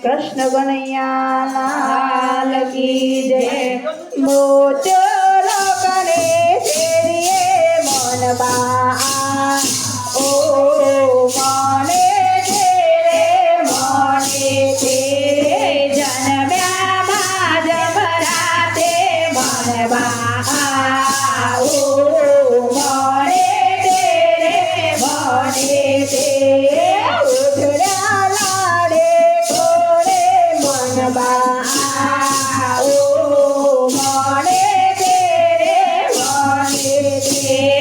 કૃષ્ણ ગણૈયા લાલ કી જય મોચરો Yeah.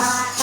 paz.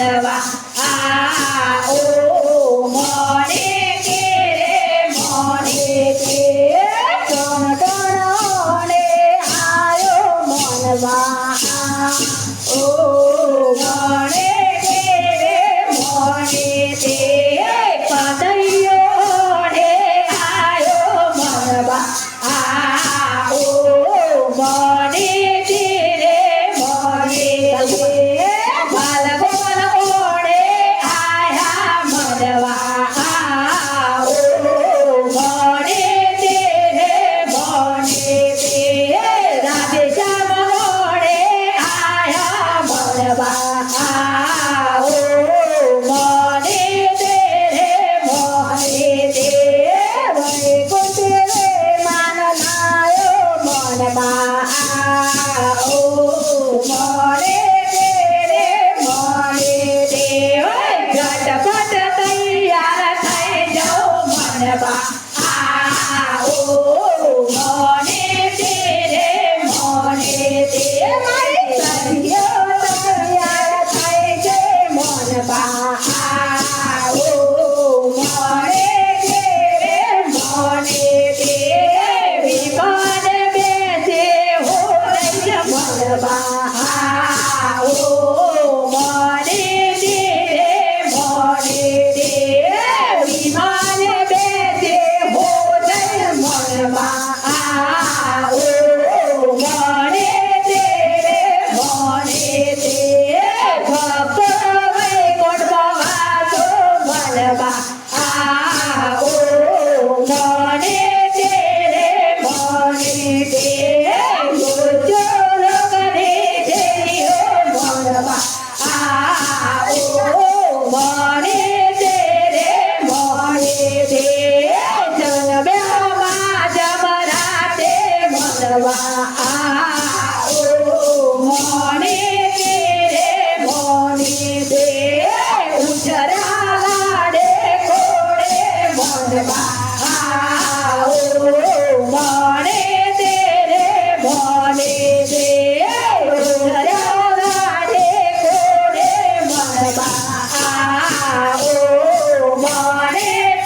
પાડવા આ ઓ મોડે કે રે મોડે કે ટણ ટણોડે આયો મનવા. ઓ મોડે કે રે મોડે તે પદૈયો રે આયો મનવા. આ ઓ મોડે તે રે મોડે તે never. Ah, oh, oh. તે